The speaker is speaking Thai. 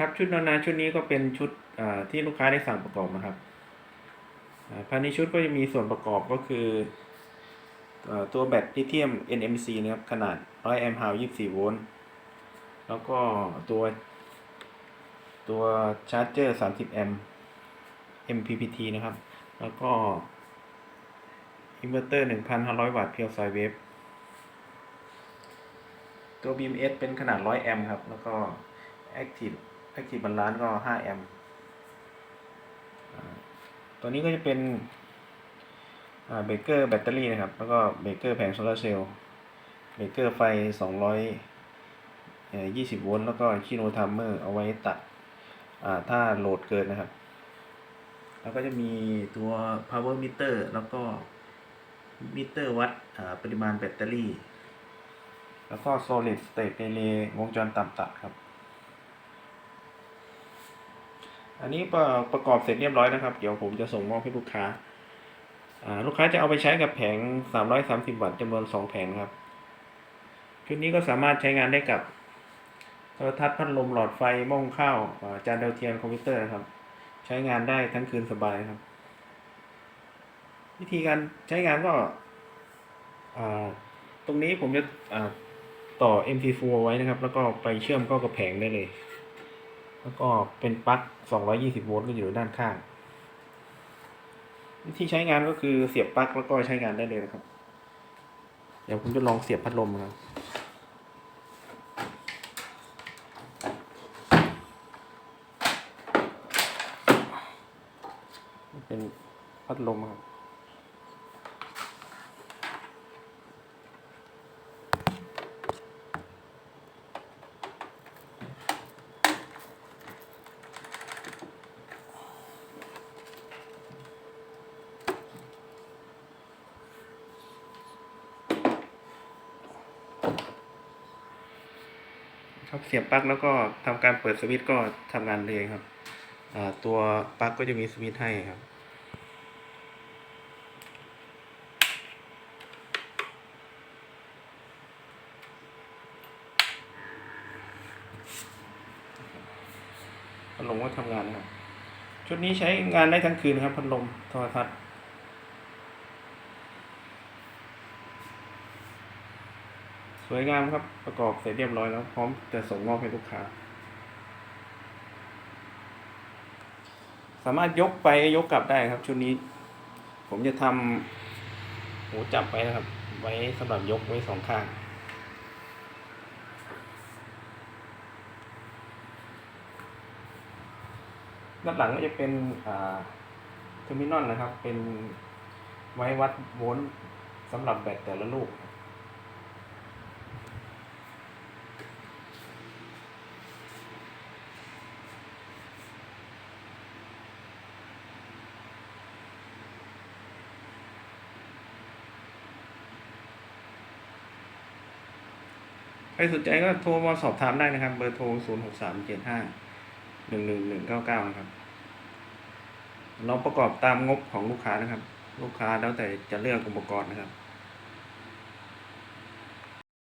ครับชุดนอนนาชุดนี้ก็เป็นชุดที่ลูกค้าได้สั่งประกอบนะครับภายในชุดก็จะมีส่วนประกอบก็คืออตัวแบตลิเธียม NMC นะครับ ขนาด 100 แอมป์าว24 โวลต์ แล้วก็ตัว ตัวชาร์จเจอร์ 30 แอมป์ MPPT นะครับ แล้วก็ อินเวอร์เตอร์ 1,500 วัตต์เพียวไซเวฟ ตัว BMS เป็นขนาด 100 แอมป์ครับ แล้วก็ Active Active Balance ก็ 5 แอมป์ตัวนี้ก็จะเป็นเบเกอร์แบตเตอรี่นะครับ แล้วก็เบเกอร์แผงโซลาร์เซลล์เบเกอร์ไฟ200 20 โวลต์ แล้วก็คีโนทัมเมอร์เอาไว้ตัดถ้าโหลดเกินนะครับ แล้วก็จะมีตัว power meter แล้วก็มิเตอร์วัดปริมาณแบตเตอรี่ แล้วก็ solid state relay วงจรต่ำตัดครับ อันนี้ประประกอบเสร็จเรียบร้อยนะครับ เดี๋ยวผมจะส่งมอบให้ลูกค้า ลูกค้าจะเอาไปใช้กับแผง 330 วัตต์จำนวน 2 แผงครับ ชุดนี้ก็สามารถใช้งานได้กับโทรทัศน์พัดลมหลอดไฟหม้องข้าวจานดาวเทียมคอมพิวเตอร์นะครับ ใช้งานได้ทั้งคืนสบายครับ วิธีการใช้งานก็ตรงนี้ผมจะต่อ MT4 ไว้นะครับ แล้วก็ไปเชื่อมเข้ากับแผงได้เลย แล้วก็เป็นปลั๊ก 220 โวลต์ก็อยู่ด้านข้าง วิธีใช้งานก็คือเสียบปลั๊กแล้วก็ใช้งานได้เลยนะครับ เดี๋ยวผมจะลองเสียบพัดลมครับเป็นพัดลมครับ ครับเสียบปลั๊กแล้วก็ทำการเปิดสวิตช์ก็ทำงานเลยครับตัวปลั๊กก็จะมีสวิตช์ให้ครับ พัดลมก็ทำงานนะครับ ชุดนี้ใช้งานได้ทั้งคืนครับพัดลมโทรทัศน์ สวยงามครับ ประกอบเสร็จเรียบร้อยแล้ว พร้อมจะส่งมอบให้ลูกค้า สามารถยกไปยกกลับได้ครับ ชุดนี้ ผมจะทำหูจับไว้นะครับ ไว้สำหรับยกไว้สองข้างด้านหลังก็จะเป็นเทอร์มินอลนะครับ เป็นไว้วัดโวลต์สำหรับแบตแต่ละลูก ใครสนใจก็โทรมาสอบถามได้นะครับ เบอร์โทร 0 6 3 7 5 1 1 1 9 9 นะครับ เราประกอบตามงบของลูกค้านะครับ ลูกค้าแล้วแต่จะเลือกอุปกรณ์นะครับ